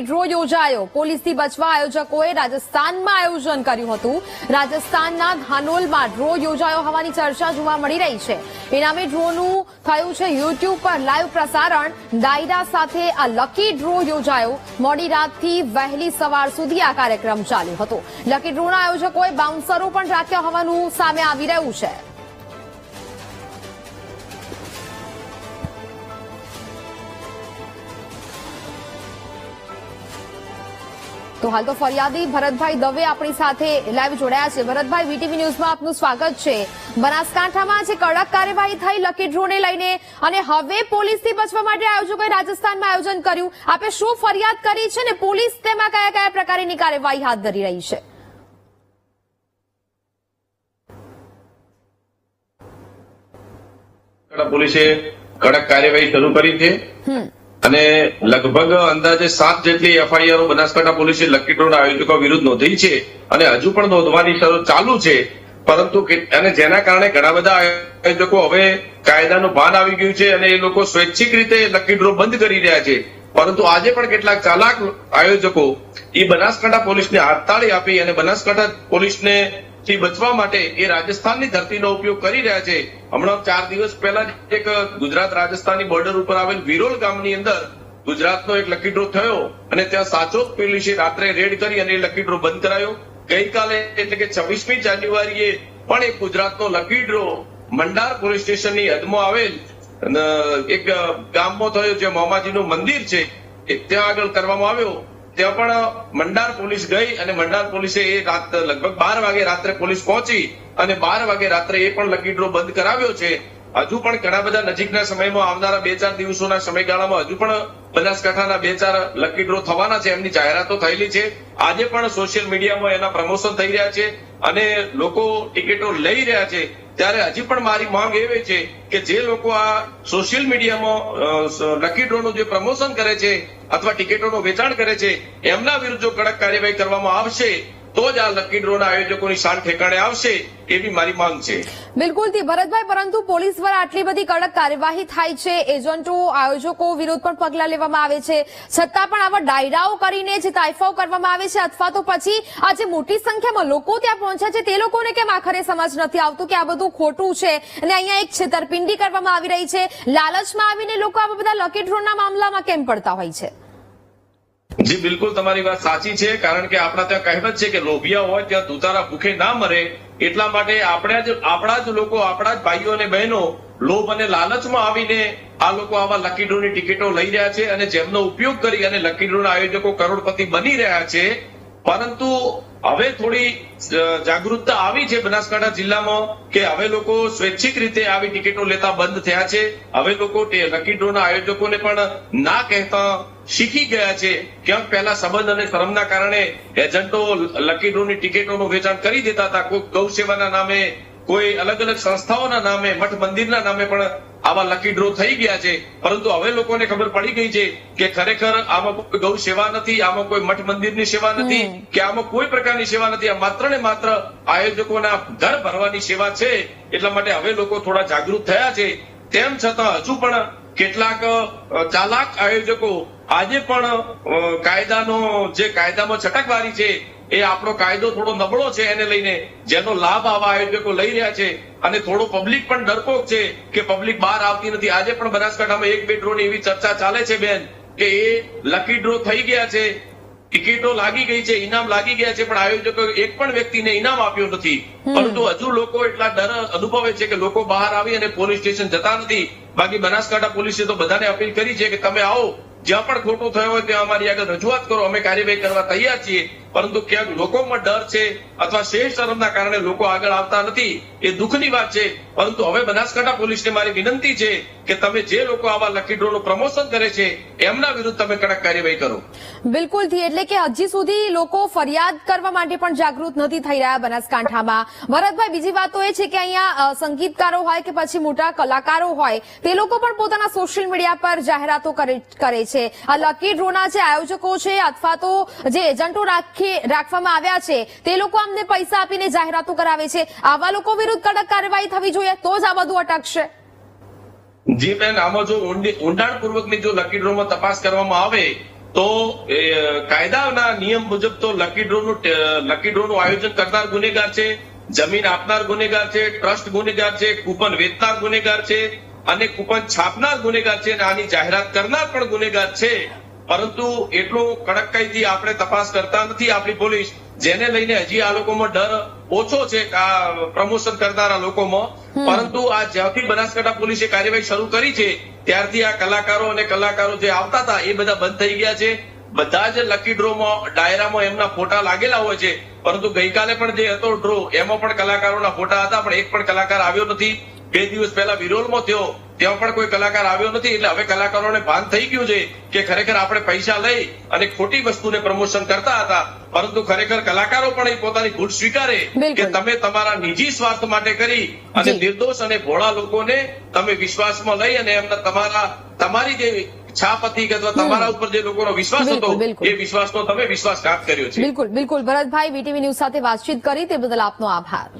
Draw યોજાયો. પોલીસથી બચવા આયોજકોએ રાજસ્થાનમાં આયોજન કર્યું હતું. રાજસ્થાનના ધાનોલમાં ડ્રો યોજાયો હોવાની ચર્ચા જોવા મળી રહી છે. ઇનામી ડ્રોનું થયું છે યુટ્યુબ પર લાઈવ પ્રસારણ. ડાયરા સાથે આ લકી ડ્રો યોજાયો. મોડી રાતથી વહેલી સવાર સુધી આ કાર્યક્રમ ચાલ્યો હતો. લકી ડ્રોના આયોજકોએ બાઉન્સરો પણ રાખ્યા હોવાનું સામે આવી રહ્યું છે. તો હાલ તો ફરિયાદી ભરતભાઈ દવે આપણી સાથે લાઈવ જોડાયા છે. ભરતભાઈ વીટીવી ન્યૂઝમાં આપનું સ્વાગત છે. બનાસકાંઠામાં જે કડક કાર્યવાહી થઈ લકી ડ્રોને લઈને અને હવે પોલીસથી બચવા માટે આયોજકોએ રાજસ્થાનમાં આયોજન કર્યું. આપે શું ફરિયાદ કરી છે ને પોલીસ તેમાં કયા કયા પ્રકારની કાર્યવાહી હાથ ધરી રહી છે? પોલીસે કડક કાર્યવાહી શરૂ કરી છે. અને લગભગ અંદાજે સાત જેટલી એફઆઈઆરો બનાસકાંઠા પોલીસે લકી ડ્રોન આયોજકો વિરુદ્ધ નોંધી છે અને હજુ પણ નોંધવાની શરૂ ચાલુ છે. પરંતુ અને જેના કારણે ઘણા બધા આયોજકો હવે કાયદાનું ભાન આવી ગયું છે અને એ લોકો સ્વૈચ્છિક રીતે લકી ડ્રો બંધ કરી રહ્યા છે. પરંતુ આજે પણ કેટલાક ચાલાક આયોજકો એ બનાસકાંઠા પોલીસને હાથતાળી આપી અને બનાસકાંઠા પોલીસને થી બચવા માટે એ રાજસ્થાનની ધરતીનો ઉપયોગ કરી રહ્યા છે. હમણાં ચાર દિવસ પહેલા એક ગુજરાત રાજસ્થાનની બોર્ડર ઉપર આવેલ વિરોલ ગામની અંદર ગુજરાતનો એક લકી ડ્રો થયો અને ત્યાં સાચોદ પોલીસે રાત્રે રેડ કરી અને એ લકી ડ્રો બંધ કરાયો. ગઈકાલે એટલે કે છવ્વીસમી જાન્યુઆરીએ પણ એક ગુજરાતનો લકી ડ્રો મંડાર પોલીસ સ્ટેશનની હદમાં આવેલ એક ગામમાં થયો. જે મોમાજીનું મંદિર છે. ત્યાં આગળ કરવામાં આવ્યો. ત્યાં પણ મંડાર પોલીસ ગઈ અને મંડાર પોલીસે એ રાત લગભગ બાર વાગે રાત્રે પોલીસ પહોંચી અને બાર વાગે રાત્રે એ પણ લકી ડ્રો બંધ કરાવ્યો છે. હજુ પણ ઘણા બધા નજીકના સમયમાં આવનારા બે ચાર દિવસોના સમયગાળામાં હજુ પણ બનાસકાંઠાના બે ચાર લકી ડ્રો થવાના છે. એમની જાહેરાતો થયેલી છે. આજે પણ સોશિયલ મીડિયામાં એના પ્રમોશન થઈ રહ્યા છે. અને લોકો ટિકિટો લઈ રહ્યા છે, ત્યારે હજી પણ મારી માંગ એવી છે કે જે લોકો આ સોશિયલ મીડિયામાં લકી ડ્રોનું જે પ્રમોશન કરે છે, અથવા ટિકિટોનું વેચાણ કરે છે, એમના વિરુદ્ધ જો કડક કાર્યવાહી કરવામાં આવશે તો જ આ લકી ડ્રોના આયોજકોની શાન ઠેકાણે આવશે એવી મારી માંગ છે. બિલકુલથી, ભરતભાઈ, પરંતુ પોલીસ દ્વારા આટલી બધી કડક કાર્યવાહી થાય છે. એજન્ટો, આયોજકો વિરુદ્ધ પણ પગલા લેવામાં આવે છે. છતાં પણ આવા ડાયરાઓ કરીને જે તાઇફાઓ કરવામાં આવે છે, અથવા તો પછી આ જે મોટી સંખ્યામાં લોકો ત્યાં પહોંચ્યા છે, તે લોકોને કેમ આખરે સમજ નથી આવતું કે આ બધું ખોટું છે? અને અહીંયા એક છેતરપિંડી કરવામાં આવી રહી છે. લાલચમાં આવીને લોકો આવા બધા લકી ડ્રોના મામલામાં કેમ પડતા હોય છે? જી, બિલકુલ તમારી વાત સાચી છે, કારણ કે આપણા ત્યાં કહેવત છે કે લોભિયા હોય ત્યાં દુતારા ભૂખે ના મરે, એટલા માટે આપણા જ આપણા જ લોકો, આપણા જ ભાઈઓ અને બહેનો લોભ અને લાલચમાં આવીને આ લોકો આવા લકી ડ્રોની ટિકિટો લઈ રહ્યા છે અને જેમનો ઉપયોગ કરી અને લકી ડ્રોના આયોજકો કરોડપતિ બની રહ્યા છે. પરંતુ હવે થોડી જાગૃતતા આવી છે બનાસકાંઠા જિલ્લામાં કે હવે લોકો સ્વૈચ્છિક રીતે આવી ટિકિટો લેતા બંધ થયા છે. હવે લોકો લકી ડ્રોના આયોજકોને પણ ના કહેતા શીખી ગયા છે ક્યાંક પહેલા સંબંધ અને શરમના કારણે એજન્ટો લકી ડ્રોની ટિકિટોનું વેચાણ કરી દેતા હતા. કોઈ ગૌ સેવાના નામે કોઈ અલગ અલગ સંસ્થાઓના નામે મઠ મંદિરના નામે પણ આવા લકી ડ્રો થઈ ગયા છે. પરંતુ હવે લોકોને ખબર પડી ગઈ છે કે ખરેખર આમાં કોઈ ગૌ સેવા નથી આમાં કોઈ મઠ મંદિરની સેવા નથી કે આમાં કોઈ પ્રકારની સેવા નથી. આ માત્ર ને માત્ર આયોજકોના ઘર ભરવાની સેવા છે. એટલા માટે હવે લોકો થોડા જાગૃત થયા છે. તેમ છતાં હજુ પણ કેટલાક ચાલાક આયોજકો આજે પણ કાયદાનો જે કાયદામાં છટકવારી છે એ આપણો કાયદો થોડો નબળો છે એને લઈને જેનો લાભ આવા આયોજકો લઈ રહ્યા છે અને થોડો પબ્લિક પણ ડરપોક છે કે પબ્લિક બહાર આવતી નથી. આજે પણ બનાસકાંઠામાં એક બે ડ્રોની એવી ચર્ચા ચાલે છે બેન કે એ લકી ડ્રો થઈ ગયા છે. ટિકિટો લાગી ગઈ છે ઇનામ લાગી ગયા છે પણ આયોજકો એક પણ વ્યક્તિને ઇનામ આપ્યું નથી. પરંતુ હજુ લોકો એટલા ડર અનુભવે છે કે લોકો બહાર આવી અને પોલીસ સ્ટેશન જતા નથી. બાકી બનાસકાંઠા પોલીસે તો બધાને અપીલ કરી છે કે તમે આવો જ્યાં પણ ખોટું થયું હોય ત્યાં અમારી આગળ રજૂઆત કરો. અમે કાર્યવાહી કરવા તૈયાર છીએ. પરંતુ ક્યાંક લોકોમાં ડર છે અથવા શેષ શરમના કારણે લોકો આગળ આવતા નથી, એ દુઃખની વાત છે. પરંતુ હવે બનાસકાંઠા પોલીસને મારી વિનંતી છે કે તમે જે લોકો આવા લકી ડ્રોનું પ્રમોશન કરે છે, એમના વિરુદ્ધ તમે કડક કાર્યવાહી કરો. બિલકુલથી એટલે કે હજી સુધી લોકો ફરિયાદ કરવા માટે પણ જાગૃત નથી થઈ રહ્યા બનાસકાંઠામાં. ભરતભાઈ, બીજી વાત એ છે કે અહીંયા સંગીતકારો હોય કે પછી મોટા કલાકારો હોય, તે લોકો પણ પોતાના સોશિયલ મીડિયા પર જાહેરાતો કરે છે. આ લકી ડ્રોના જે આયોજકો છે અથવા તો જે એજન્ટો રાખી રાખવામાં આવ્યા છે. તે લોકો અમને પૈસા આપીને જાહેરાતો કરાવે છે. આવા લોકો વિરુદ્ધ કડક કાર્યવાહી થવી જોઈએ તો જ આ બધું અટકશે. જી બેન આમાં જો ઊંડી- ઊંડાણપૂર્વકની જો લકી ડ્રોમાં તપાસ કરવામાં આવે, તો કાયદાના નિયમ મુજબ તો લકી ડ્રોનું લકી ડ્રોનું આયોજન કરનાર ગુનેગાર છે, જમીન આપનાર ગુનેગાર છે, ટ્રસ્ટ ગુનેગાર છે, કૂપન વેચનાર ગુનેગાર છે, અને કૂપન છાપનાર ગુનેગાર છે, અને આની જાહેરાત કરનાર પણ ગુનેગાર છે. પરંતુ એટલું કડકાઈથી આપણે તપાસ કરતા નથી આપણી પોલીસ જેને લઈને હજી આ લોકોમાં ડર ઓછો છે પ્રમોશન કરનારા લોકોમાં. પરંતુ આ જ્યાંથી બનાસકાંઠા પોલીસે કાર્યવાહી શરૂ કરી છે ત્યારથી આ કલાકારો અને કલાકારો જે આવતા હતા એ બધા બંધ થઈ ગયા છે. બધા જ લકી ડ્રોમાં ડાયરામાં એમના ફોટા લાગેલા હોય છે. પરંતુ ગઈકાલે પણ જે હતો ડ્રો એમાં પણ કલાકારોના ફોટા હતા પણ એક પણ કલાકાર આવ્યો નથી. બે દિવસ પહેલા વિરોલમાં થયો. ત્યાં પણ કોઈ કલાકાર આવ્યો નથી એટલે હવે કલાકારોને ભાન થઈ ગયું છે કે ખરેખર આપણે પૈસા લઈ અને ખોટી વસ્તુને પ્રમોશન કરતા હતા. પરંતુ ખરેખર કલાકારો પણ એ પોતાની ભૂલ સ્વીકારે કે તમે તમારા નિજી સ્વાર્થ માટે કરી અને નિર્દોષ અને ભોળા લોકોને તમે વિશ્વાસમાં લઈ અને એમના તમારા તમારી જે છાપ હતી કે તમારા ઉપર જે લોકોનો વિશ્વાસ હતો. એ વિશ્વાસનો તમે વિશ્વાસઘાત કર્યો છે. બિલકુલ બિલકુલ. ભરતભાઈ વીટીવી ન્યૂઝ સાથે વાતચીત કરી તે બદલ આપનો આભાર.